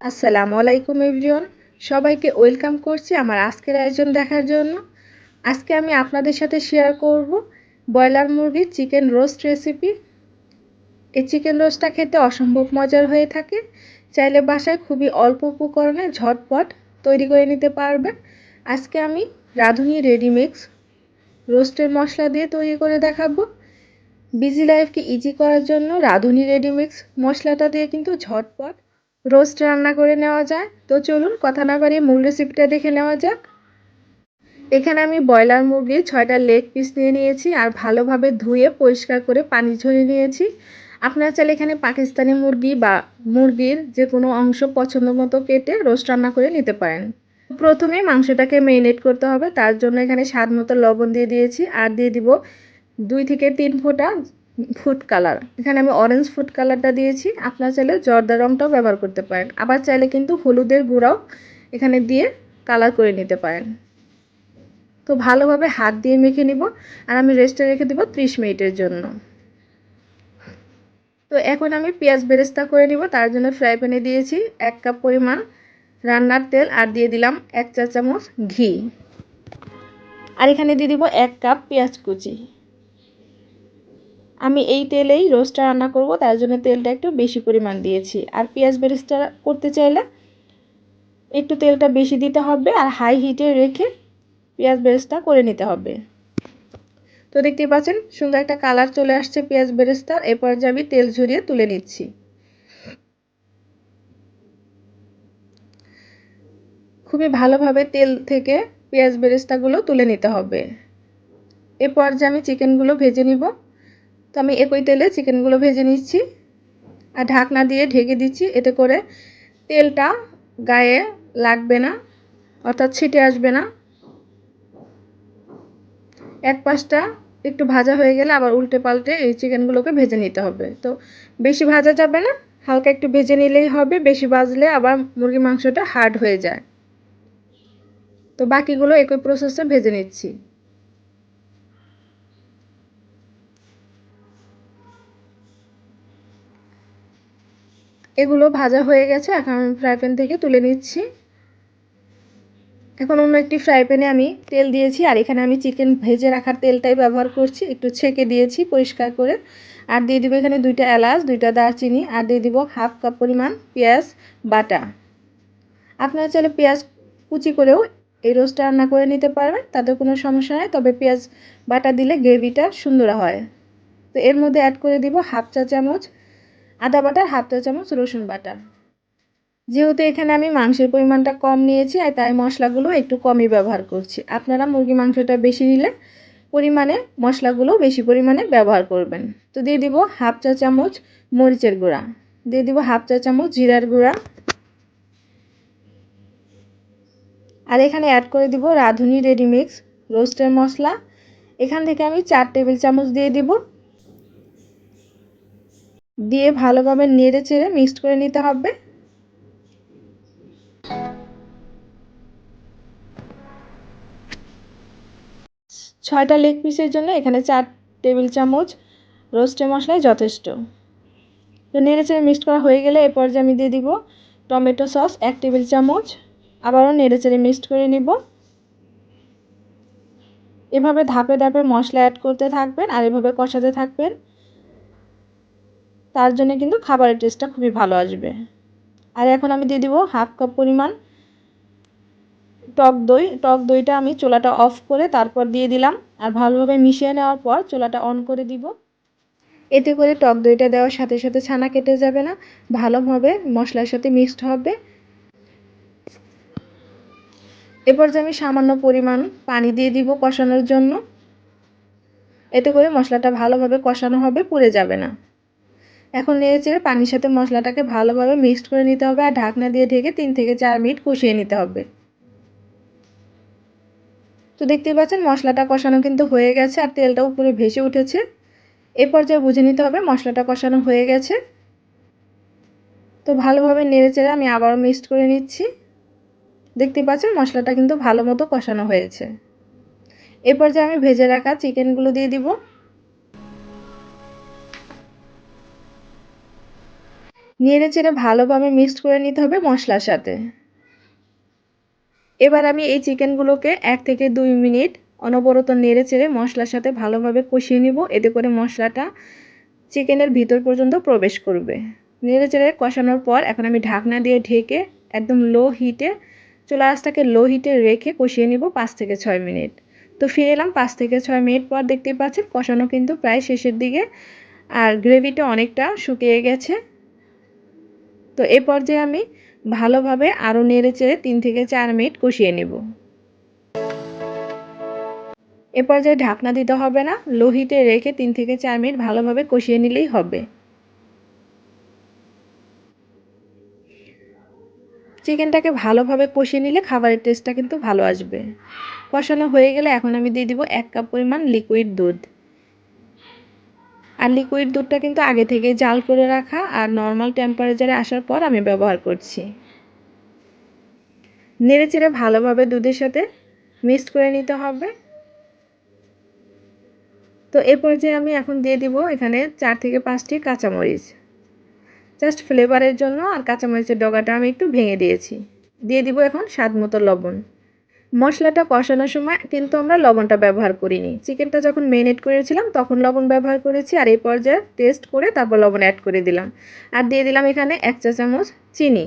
আসসালামু আলাইকুম, এভরিওয়ান। সবাইকে ওয়েলকাম করছি আমার আজকের আয়োজন দেখার জন্য। আজকে আমি আপনাদের সাথে শেয়ার করব ব্রয়লার মুরগির চিকেন রোস্ট রেসিপি। এই চিকেন রোস্টটা খেতে অসম্ভব মজার হয়ে থাকে। চাইলে বাসায় খুবই অল্প উপকরণে ঝটপট তৈরি করে নিতে পারবেন। আজকে আমি রাঁধুনি রেডিমিক্স রোস্টের মশলা দিয়ে তৈরি করে দেখাবো। বিজি লাইফকে ইজি করার জন্য রাঁধুনি রেডিমিক্স মশলাটা দিয়ে কিন্তু ঝটপট রোস্ট রান্না করে নেওয়া যায়। তো চলুন কথা না বাড়িয়ে মূল রেসিপিটা দেখে নেওয়া যাক। এখানে আমি ব্রয়লার মুরগির ছয়টা লেগ পিস নিয়ে নিয়েছি আর ভালোভাবে ধুয়ে পরিষ্কার করে পানি ঝরিয়ে নিয়েছি। আপনারা চাইলে এখানে পাকিস্তানি মুরগি বা মুরগির যে কোনো অংশ পছন্দ মতো কেটে রোস্ট রান্না করে নিতে পারেন। প্রথমে মাংসটাকে মেরিনেট করতে হবে। তার জন্য এখানে স্বাদ মতো লবণ দিয়ে দিয়েছি। আর দিয়ে দিব দুই থেকে তিন ফোঁটা ফুড কালার এখানে আমি অরেঞ্জ ফুড কালারটা দিয়েছি। আপনারা চাইলে জর্দা রঙটাও ব্যবহার করতে পারেন। আবার চাইলে কিন্তু হলুদের গুঁড়াও এখানে দিয়ে কালার করে নিতে পারেন। তো ভালোভাবে হাত দিয়ে মেখে নিব। আর আমি রেস্টে রেখে দেবো ত্রিশ মিনিটের জন্য। তো এখন আমি পেঁয়াজ বেরেস্তা করে নিব। তার জন্য ফ্রাই প্যানে দিয়েছি এক কাপ পরিমাণ রান্নার তেল। আর দিয়ে দিলাম এক চা চামচ ঘি। আর এখানে দিয়ে দিব এক কাপ পেঁয়াজ কুচি। আমি এই তেলেই রোস্টটা রান্না করব, তার জন্য তেলটা একটু বেশি পরিমাণ দিয়েছি। আর পেঁয়াজ বেরেস্তা করতে চাইলে একটু তেলটা বেশি দিতে হবে আর হাই হিটে রেখে পেঁয়াজ বেরেস্তা করে নিতে হবে। তো দেখতেই পাচ্ছেন, সুন্দর একটা কালার চলে আসছে পেঁয়াজ বেরেস্তার এরপর যে আমি তেল ঝরিয়ে তুলে নিচ্ছি। খুবই ভালোভাবে তেল থেকে পেঁয়াজ বেরেস্তাগুলো তুলে নিতে হবে। এরপর যে আমি চিকেনগুলো ভেজে নিব। তো আমি একই তেলে চিকেনগুলো ভেজে নিচ্ছি আর ঢাকনা দিয়ে ঢেকে দিচ্ছি। এতে করে তেলটা গায়ে লাগবে না, অর্থাৎ ছিটে আসবে না। এক পাশটা একটু ভাজা হয়ে গেলে আবার উল্টে পাল্টে এই চিকেনগুলোকে ভেজে নিতে হবে। তো বেশি ভাজা যাবে না, হালকা একটু ভেজে নিলেই হবে, বেশি ভাজলে আবার মুরগির মাংসটা হার্ড হয়ে যায়। তো বাকিগুলো একই প্রসেসে ভেজে নিচ্ছি। এগুলো ভাজা হয়ে গেছে, এখন আমি ফ্রাই প্যান থেকে তুলে নিচ্ছি। এখন অন্য একটি ফ্রাই প্যানে আমি তেল দিয়েছি, আর এখানে আমি চিকেন ভেজে রাখার তেলটাই ব্যবহার করছি। একটু ছেঁকে দিয়েছি পরিষ্কার করে। আর দিয়ে দিব এখানে দুইটা এলাচ, দুইটা দারচিনি, আর দিয়ে দিব হাফ কাপ পরিমাণ পেঁয়াজ বাটা। আপনারা চাইলে পেঁয়াজ কুচি করেও এই রোস্টটা রান্না করে নিতে পারবেন তাতে কোনো সমস্যা নেই। তবে পেঁয়াজ বাটা দিলে গ্রেভিটা সুন্দর হয়। তো এর মধ্যে অ্যাড করে দিব হাফ চা চামচ আদা বাটার হাফ চা চামচ রসুন বাটা যেহেতু এখানে আমি মাংসের পরিমাণটা কম নিয়েছি আর তাই মশলাগুলো একটু কমই ব্যবহার করছি। আপনারা মুরগি মাংসটা বেশি নিলে পরিমাণে মশলাগুলো বেশি পরিমাণে ব্যবহার করবেন। তো দিয়ে দিব হাফ চা চামচ মরিচের গুঁড়া। দিয়ে দিব হাফ চা চামচ জিরার গুঁড়া। আর এখানে অ্যাড করে দিব রাঁধুনি রেডিমিক্স রোস্টের মশলা। এখান থেকে আমি চার টেবিল চামচ দিয়ে দিব দিয়ে ভালোভাবে নেড়ে চেড়ে মিক্সড করে নিতে হবে। ছয়টা লেগ পিসের জন্য এখানে চার টেবিল চামচ রোস্টে মশলাই যথেষ্ট। তো নেড়ে চেড়ে মিক্সড করা হয়ে গেলে এরপর যে আমি দিয়ে দিব টমেটো সস এক টেবিল চামচ। আবারও নেড়ে চেড়ে মিক্সড করে নিব। এভাবে ধাপে ধাপে মশলা অ্যাড করতে থাকবেন আর এভাবে কষাতে থাকবেন। তার জন্য কিন্তু খাবারের টেস্টটা খুবই ভালো আসবে। আর এখন আমি দিয়ে দিব হাফ কাপ পরিমাণ টক দই। টক দইটা আমি চোলাটা অফ করে তারপর দিয়ে দিলাম। আর ভালোভাবে মিশিয়ে নেওয়ার পর চোলাটা অন করে দিব। এতে করে টক দইটা দেওয়ার সাথে সাথে ছানা কেটে যাবে না। ভালোভাবে মশলার সাথে মিক্সড হবে। এরপর যে আমি সামান্য পরিমাণ পানি দিয়ে দিব কষানোর জন্য। এতে করে মশলাটা ভালোভাবে কষানো হবে, পুড়ে যাবে না। এখন নেড়ে পানির সাথে মশলাটাকে ভালোভাবে মিক্সড করে নিতে হবে আর ঢাকনা দিয়ে ঢেকে তিন থেকে চার মিনিট কষিয়ে নিতে হবে। তো দেখতেই পাচ্ছেন মশলাটা কষানো কিন্তু হয়ে গেছে আর তেলটা উপরে ভেসে উঠেছে। এ পর্যায়ে বুঝে নিতে হবে মশলাটা কষানো হয়ে গেছে। তো ভালোভাবে নেড়ে চেড়ে আমি আবারও মিক্সড করে নিচ্ছি। দেখতে পাচ্ছেন মশলাটা কিন্তু ভালো মতো কষানো হয়েছে। এ পর্যায়ে আমি ভেজে রাখা চিকেনগুলো দিয়ে দিব। নেড়ে চেড়ে ভালোভাবে মিক্সড করে নিতে হবে মশলার সাথে। এবার আমি এই চিকেনগুলোকে এক থেকে দুই মিনিট অনবরত নেড়ে চেড়ে মশলার সাথে ভালোভাবে কষিয়ে নিব। এতে করে মশলাটা চিকেনের ভিতর পর্যন্ত প্রবেশ করবে। নেড়ে চেড়ে কষানোর পর এখন আমি ঢাকনা দিয়ে ঢেকে একদম লো হিটে চুলা লো হিটে রেখে কষিয়ে নিব পাঁচ থেকে ছয় মিনিট। তো ফিরে এলাম পাঁচ থেকে ছয় মিনিট পর দেখতেই পাচ্ছেন কষানো কিন্তু প্রায় শেষের দিকে আর গ্রেভিটা অনেকটা শুকিয়ে গেছে। তো এই পর্যায়ে আমি ভালোভাবে আরও নেড়ে চেড়ে তিন থেকে চার মিনিট কষিয়ে নেব। এ পর্যায়ে ঢাকনা দিতে হবে না, লোহিতে রেখে তিন থেকে চার মিনিট ভালোভাবে কষিয়ে নিলেই হবে। চিকেনটাকে ভালোভাবে কষিয়ে নিলে খাবারের টেস্টটা কিন্তু ভালো আসবে। কষানো হয়ে গেলে এখন আমি দিয়ে দিব এক কাপ পরিমাণ লিকুইড দুধ। আর লিকুইড দুধটা কিন্তু আগে থেকে জাল করে রাখা আর নর্মাল টেম্পারেচারে আসার পর আমি ব্যবহার করছি। নেড়ে চেড়ে ভালোভাবে দুধের সাথে মিক্সড করে নিতে হবে। তো এ পর্যায়ে আমি এখন দিয়ে দিব এখানে চার থেকে পাঁচটি কাঁচামরিচ। জাস্ট ফ্লেভারের জন্য আর কাঁচামরিচের ডগাটা আমি একটু ভেঙে দিয়েছি। দিয়ে দিব এখন স্বাদ মতো লবণ। মশলাটা কষানোর সময় কিন্তু আমরা লবণটা ব্যবহার করিনি। চিকেনটা যখন মেরিনেট করেছিলাম, তখন লবণ ব্যবহার করেছি আর এই পর্যায়ে টেস্ট করে তারপর লবণ অ্যাড করে দিলাম। আর দিয়ে দিলাম এখানে এক চা চামচ চিনি।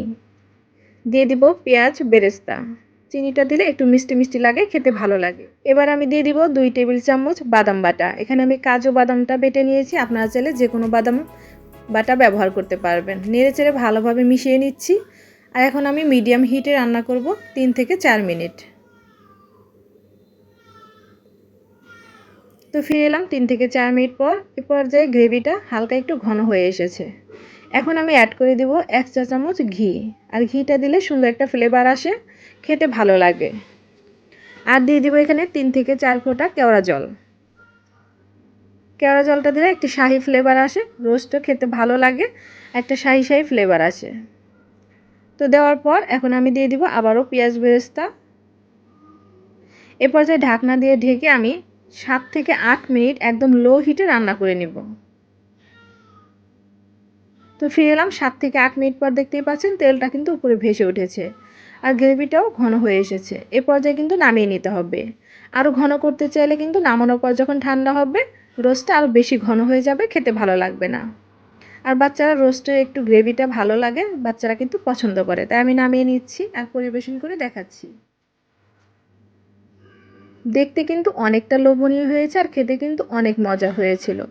দিয়ে দিব পেঁয়াজ, বেরেস্তা। চিনিটা দিলে একটু মিষ্টি মিষ্টি লাগে, খেতে ভালো লাগে। এবার আমি দিয়ে দিব দুই টেবিল চামচ বাদাম বাটা। এখানে আমি কাজু বাদামটা বেটে নিয়েছি। আপনারা চাইলে যে কোনো বাদাম বাটা ব্যবহার করতে পারবেন। নেড়ে চেড়ে ভালোভাবে মিশিয়ে নিচ্ছি। আর এখন আমি মিডিয়াম হিটে রান্না করব তিন থেকে চার মিনিট। তো ফিরে এলাম তিন থেকে চার মিনিট পর এ পর্যায়ে গ্রেভিটা হালকা একটু ঘন হয়ে এসেছে। এখন আমি অ্যাড করে দিব এক চা চামচ ঘি। আর ঘিটা দিলে সুন্দর একটা ফ্লেভার আসে, খেতে ভালো লাগে। আর দিয়ে দিব এখানে তিন থেকে চার ফোঁটা কেওড়া জল। কেওড়া জলটা দিলে একটি শাহি ফ্লেভার আসে রোস্টও খেতে ভালো লাগে, একটা শাহি শাহি ফ্লেভার আসে। তো দেওয়ার পর এখন আমি দিয়ে দিব আবারও পেঁয়াজ বেরেস্তা। এ পর্যায়ে ঢাকনা দিয়ে ঢেকে আমি সাত থেকে আট মিনিট একদম লো হিটে রান্না করে নিব। তো ফিরে এলাম সাত থেকে আট মিনিট পর দেখতেই পাচ্ছেন তেলটা কিন্তু উপরে ভেসে উঠেছে আর গ্রেভিটাও ঘন হয়ে এসেছে। এ পর্যায়ে কিন্তু নামিয়ে নিতে হবে। আরও ঘন করতে চাইলে কিন্তু নামানোর পর যখন ঠান্ডা হবে, রোস্টটা আরও বেশি ঘন হয়ে যাবে, খেতে ভালো লাগবে না। আর বাচ্চারা রোস্টে একটু গ্রেভিটা ভালো লাগে, বাচ্চারা কিন্তু পছন্দ করে। তাই আমি নামিয়ে নিচ্ছি আর পরিবেশন করে দেখাচ্ছি। দেখতে কিন্তু অনেকটা লোভনীয় হয়েছে আর খেতে কিন্তু অনেক মজা হয়েছিল।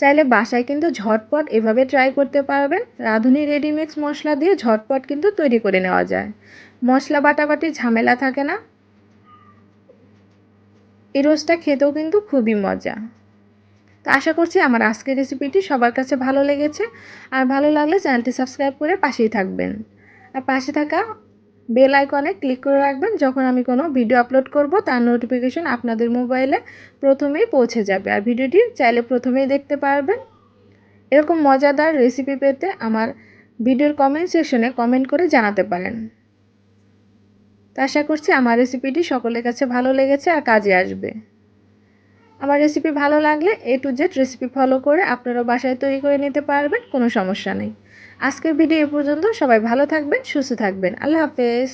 চাইলে বাসায় কিন্তু ঝটপট এভাবে ট্রাই করতে পারবেন। রাঁধুনি রেডিমিক্স মশলা দিয়ে ঝটপট কিন্তু তৈরি করে নেওয়া যায়। মশলা বাটাবাটির ঝামেলা থাকে না। এই রোজটা খেতেও কিন্তু খুবই মজা। তো আশা করছি আমার আজকের রেসিপিটি সবার কাছে ভালো লেগেছে। আর ভালো লাগলে চ্যানেলটি সাবস্ক্রাইব করে পাশেই থাকবেন। আর পাশে থাকা বেল আইকনে ক্লিক করে রাখবেন। যখন আমি কোনো ভিডিও আপলোড করব, তার নোটিফিকেশন আপনাদের মোবাইলে প্রথমেই পৌঁছে যাবে। আর ভিডিওটি চাইলে প্রথমেই দেখতে পারবেন। এরকম মজাদার রেসিপি পেতে আমার ভিডিওর কমেন্ট সেকশনে কমেন্ট করে জানাতে পারেন। তো আশা করছি আমার রেসিপিটি সকলের কাছে ভালো লেগেছে আর কাজে আসবে। আমার রেসিপি ভালো লাগলে A to Z recipe follow করে আপনারাও বাসায় তৈরি করে নিতে পারবেন, কোনো সমস্যা নেই। আজকের ভিডিও এ পর্যন্ত সবাই ভালো থাকবেন, সুস্থ থাকবেন। আল্লাহ হাফেজ।